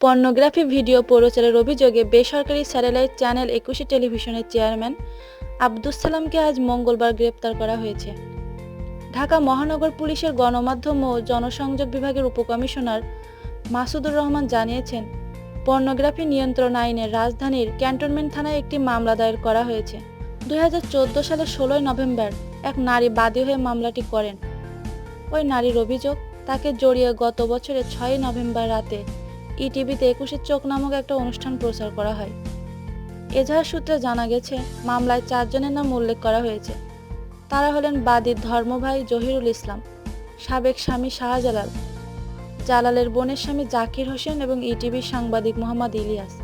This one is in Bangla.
পর্নোগ্রাফি ভিডিও প্রচারের অভিযোগে বেসরকারি স্যাটেলাইট চ্যানেল একুশে টেলিভিশনের চেয়ারম্যান আব্দুস সালামকে আজ মঙ্গলবার গ্রেপ্তার করা হয়েছে। ঢাকা মহানগর পুলিশের গণমাধ্যম ও জনসংযোগ বিভাগের উপকমিশনার মাসুদুর রহমান জানিয়েছেন, পর্নোগ্রাফি নিয়ন্ত্রণ আইনে রাজধানীর ক্যান্টনমেন্ট থানায় একটি মামলা দায়ের করা হয়েছে। দুই হাজার চোদ্দ সালের ষোলোই নভেম্বর এক নারী বাদী হয়ে মামলাটি করেন। ওই নারীর অভিযোগ, তাকে জড়িয়ে গত বছরের ছয়ই নভেম্বর রাতে ইটিভিতে একুশের চোখ নামক একটা অনুষ্ঠান প্রচার করা হয়। এজাহার সূত্রে জানা গেছে, মামলায় চারজনের নাম উল্লেখ করা হয়েছে। তারা হলেন বাদীর ধর্মভাই জহিরুল ইসলাম, সাবেক স্বামী শাহজালাল, জালালের বোনের স্বামী জাকির হোসেন এবং ইটিভির সাংবাদিক মোহাম্মদ ইলিয়াস।